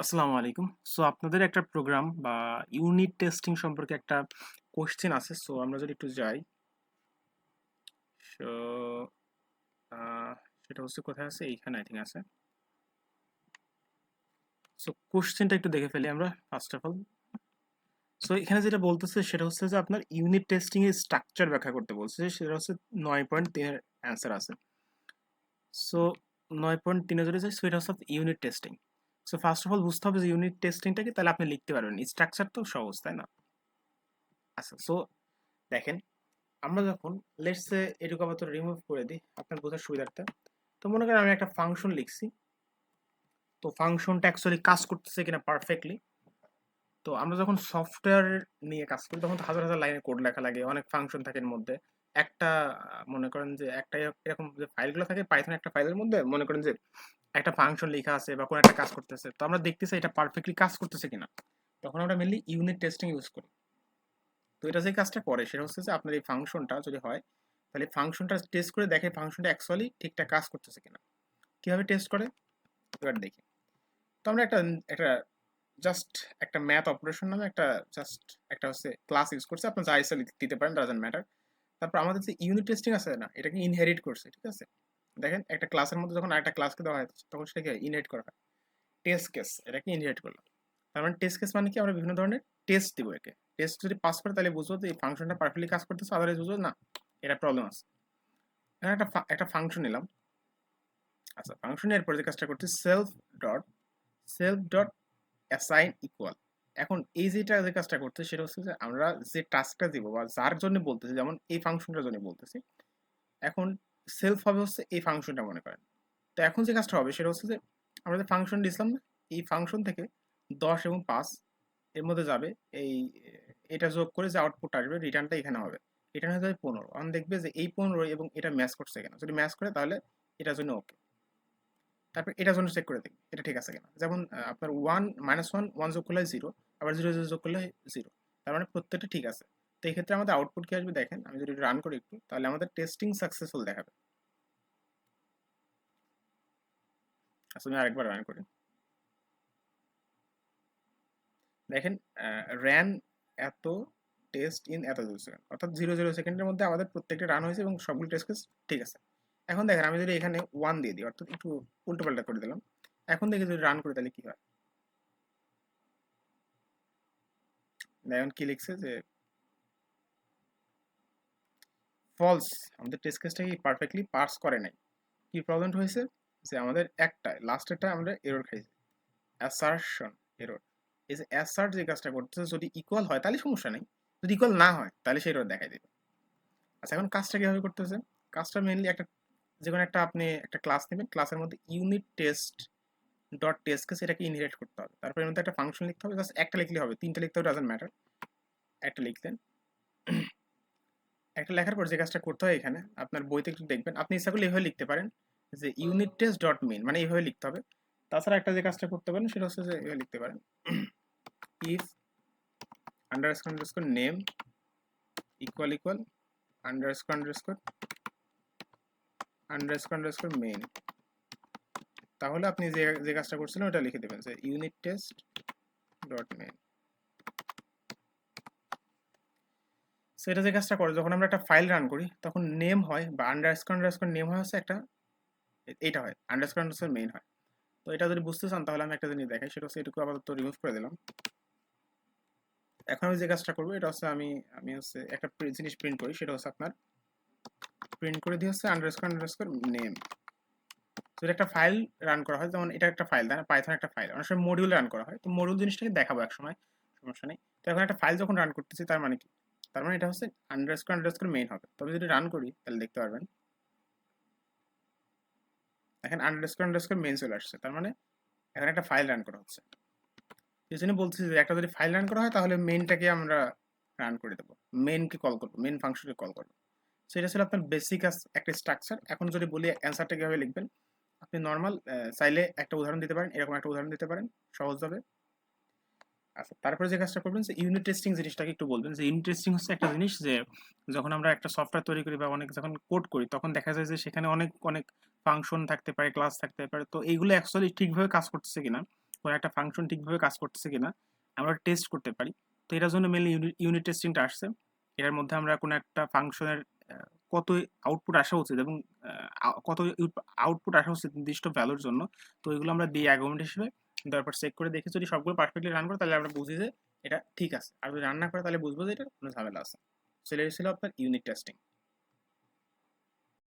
আসসালামু আলাইকুম। সো আপনাদের একটা প্রোগ্রাম বা ইউনিট টেস্টিং সম্পর্কে একটা কোয়েশ্চেন আছে। সো আমরা যদি একটু যাই। সো সেটা হচ্ছে কোথায় আছে? এইখানে আই থিঙ্ক আছে। সো কোশ্চেনটা একটু দেখে ফেলি আমরা ফার্স্ট অফ অল। সো এখানে যেটা বলতেছে, সেটা হচ্ছে যে আপনার ইউনিট টেস্টিং এর স্ট্রাকচার ব্যাখ্যা করতে বলছে। সেটা হচ্ছে 9.3 এর অ্যান্সার আছে। সো 9.3 এ যদি যাই সো এটা হচ্ছে unit testing. So first of all বুঝতে হবে যে ইউনিট টেস্টিংটা কি তাহলে আপনি লিখতে পারবেন। স্ট্রাকচার তো সহজ, তাই না? আচ্ছা সো দেখেন আমরা যখন লেটস এটুকু আপাতত রিমুভ করে দিই আপনার বোঝার সুবিধার্থে। তো মনে করেন আমি একটা ফাংশন লিখছি। তো ফাংশনটা অ্যাকচুয়ালি কাজ করতেছে কিনা পারফেক্টলি। তো আমরা যখন সফটওয়্যার নিয়ে কাজ করি তখন তো হাজার, হাজার লাইনের কোড লেখা লাগে। অনেক ফাংশন থাকে এর মধ্যে। একটা মনে করেন যে একটা এরকম যে ফাইলগুলো থাকে পাইথন একটা ফাইলের মধ্যে মনে করেন যে একটা ফাংশন লেখা আছে বা কোনো একটা কাজ করতেছে। তো আমরা দেখতেছি এটা পারফেক্টলি কাজ করতেছে কিনা। তখন আমরা মেনলি ইউনিট টেস্টিং ইউজ করি। তো এটা যে কাজটা করে সেটা হচ্ছে যে আপনার এই ফাংশনটা যদি হয় তাহলে ফাংশনটা টেস্ট করে দেখে ফাংশনটা অ্যাকচুয়ালি ঠিকঠাক কাজ করতেছে কিনা। কীভাবে টেস্ট করে? এবার দেখি। তো আমরা একটা একটা জাস্ট একটা ম্যাথ অপারেশন নামে একটা জাস্ট একটা হচ্ছে ক্লাস ইউজ করছে আপনার যা ইচ্ছা দিতে পারেন ডাজন্ট ম্যাটার। তারপর আমাদের যে ইউনিট টেস্টিং আছে না এটাকে ইনহেরিট করছে, ঠিক আছে? দেখেন একটা ক্লাসের মধ্যে যখন আরেকটা ক্লাসকে দেওয়া হয়, তখন সেটাকে ইনহেরিট করা হয়। টেস্ট কেস এটাকে ইনহেরিট করলাম। তার মানে টেস্ট কেস মানে কি আমরা বিভিন্ন ধরনের টেস্ট দিব একে। টেস্ট যদি পাস করে, তাহলে বুঝব যে এই ফাংশনটা পারফেক্টলি কাজ করতেছে আদারওয়াইজ বুঝব না, এটা প্রবলেম আছে। এখানে একটা একটা ফাংশন নিলাম। আচ্ছা ফাংশন এর পরে যে কাজটা করছি self dot self dot assign equal এখন এই যেটা যে কাজটা করতে সেটা হচ্ছে যে আমরা যে টাস্কটা দিব বা যার জন্য বলতেছি, যেমন এই ফাংশনটার জন্য বলতেছি, এখন সেলফ হবে হচ্ছে এই ফাংশনটা মনে করেন। তো এখন যে কাজটা হবে সেটা হচ্ছে যে আমরা যে ফাংশন দিয়েছিলাম না এই ফাংশন থেকে দশ এবং পাঁচ এর মধ্যে যাবে এই, এটা যোগ করে যে আউটপুট আসবে রিটার্নটা এখানে হবে। রিটার্ন হয়ে যাবে পনেরো। এখন দেখবে যে এই পনেরো এবং এটা ম্যাচ করছে কিনা। যদি ম্যাচ করে তাহলে এটার জন্য ওকে তারপর এটার জন্য চেক করে দেখি এটা ঠিক আছে কিনা। যেমন আপনার ওয়ান মাইনাস ওয়ান ওয়ান যোগ করলে জিরো আবার জিরো জিরো যোগ করলে জিরো তার মানে প্রত্যেকটা ঠিক আছে। তো এই ক্ষেত্রে আমাদের আউটপুট কি আসবে দেখেন, আমি যদি রান করি একটু, তাহলে আমাদের টেস্টিং সাকসেসফুল দেখাবে। আমি আরেকবার রান করি। দেখেন ran eight test in eight zero second অর্থাৎ জিরো জিরো সেকেন্ডের মধ্যে আমাদের প্রত্যেকটা রান হয়েছে এবং সবগুলো টেস্ট কেস ঠিক আছে। এখন দেখেন, আমি যদি এখানে ওয়ান দিয়ে দিই, অর্থাৎ একটু উল্টো পাল্টা করে দিলাম। এখন দেখি যদি রান করি তাহলে কি হয়? দেখেন কি লিখছে যে ফলস আমাদের টেস্ট কেসটা কি পারফেক্টলি পার্স করে নাই। কি প্রবলেম হয়েছে? যে আমাদের একটা লাস্টেরটা আমরা এরর খাইছি। অ্যাসারশন এরর এই যে অ্যাসার্ট যে কাজটা করতেছে, যদি ইকুয়াল হয়, তাহলে সমস্যা নেই। যদি ইকুয়াল না হয়, তাহলে সেই এরর দেখাই দেবে। আচ্ছা এখন কাজটা কীভাবে করতেছে? কাজটা মেনলি একটা, যে কোনো একটা আপনি একটা ক্লাস নেবেন ক্লাসের মধ্যে unit test dot test case এটাকে ইনহেরিট করতে হবে। তারপরে এর মধ্যে একটা ফাংশন লিখতে হবে জাস্ট একটা লিখলে হবে, তিনটা লিখতে হবে ডাজেন্ট ম্যাটার একটা লিখলেন। একটা লেখার পর যে কাজটা করতে হয় এখানে, আপনার বইতে একটু দেখবেন। আপনি ইচ্ছা করলে এইভাবে লিখতে পারেন যে ইউনিট টেস্ট ডট মেন মানে এইভাবে লিখতে হবে। তাছাড়া একটা যে কাজটা করতে পারেন, সেটা হচ্ছে যে এভাবে লিখতে পারেন। If underscore underscore name equal equal underscore underscore underscore underscore main তাহলে আপনি যে যে কাজটা করছিলেন, ওটা লিখে দেবেন যে ইউনিট টেস্ট ডট মেন সেটা যে কাজটা করে, যখন আমরা একটা ফাইল রান করি, তখন নেম হয় বা আন্ডারস্কোর আন্ডারস্কোর নেম হয় হচ্ছে একটা, এইটা হয় আন্ডারস্কোর আন্ডারস্কোর মেইন হয়। তো এটা যদি বুঝতে চান, তাহলে আমি একটা জিনিস দেখাই, সেটা হচ্ছে এটুকু আপাতত রিমুভ করে দিলাম। এখন আমি যে কাজটা করব, এটা হচ্ছে আমি আমি হচ্ছে একটা জিনিস প্রিন্ট করি, সেটা হচ্ছে আপনার প্রিন্ট করে দিয়ে হচ্ছে আন্ডারস্কোর আন্ডারস্কোর নেম তো এটা একটা ফাইল রান করা হয়, যেমন এটা একটা ফাইল তাই পাইথন একটা ফাইল অনেক সময় মডিউল রান করা হয়, তো মডিউল জিনিসটাকে দেখাবো এক সময় সমস্যা নেই। তো এখন একটা ফাইল যখন রান করতেছি, তার মানে কি? তার মানে এটা হচ্ছে আন্ডারস্কোর আন্ডারস্কোর মেইন হবে। তবে যদি রান করি, তাহলে দেখতে পারবেন। এখন আন্ডারস্কোর আন্ডারস্কোর মেইন চলে আসছে। তার মানে এখানে একটা ফাইল রান করা হচ্ছে। এই জন্য বলছি যে একটা যদি ফাইল রান করা হয়, তাহলে মেইনটাকে আমরা রান করে দেবো। মেইনকে কল করব মেইন ফাংশনকে কল করব। সেটা ছিল আপনার বেসিক একটা স্ট্রাকচার এখন যদি বলি অ্যান্সারটা কীভাবে লিখবেন, আপনি নর্মাল চাইলে একটা উদাহরণ দিতে পারেন, এরকম একটা উদাহরণ দিতে পারেন সহজভাবে আচ্ছা তারপরে যে কাজটা করবেন যে ইউনিট টেস্টিং জিনিসটাকে একটু বলবেন। যে ইউনিট টেস্টিং হচ্ছে একটা জিনিস যে যখন আমরা একটা সফটওয়্যার তৈরি করি বা অনেক যখন কোড করি, তখন দেখা যায় যে সেখানে অনেক অনেক ফাংশন থাকতে পারে ক্লাস থাকতে পারে। তো এইগুলো অ্যাকচুয়ালি ঠিকভাবে কাজ করতেছে কিনা, কোনো একটা ফাংশন ঠিকভাবে কাজ করতেছে কিনা, আমরা টেস্ট করতে পারি। তো এটার জন্য মেনলি ইউনিট টেস্টিংটা আসছে। এটার মধ্যে আমরা কোনো একটা ফাংশনের কত আউটপুট আসা উচিত এবং কত আউটপুট আসা উচিত নির্দিষ্ট ভ্যালুর জন্য, তো এগুলো আমরা দিই অ্যাগুমেন্ট হিসেবে। তারপর চেক করে দেখে যদি সবগুলো পারফেক্টলি রান করে, তাহলে আমরা বুঝি যে এটা ঠিক আছে। আর যদি রান্না করে, তাহলে বুঝব যে এটা কোনো ঝামেলা আছে। সেটা ছিল আপনার ইউনিট টেস্টিং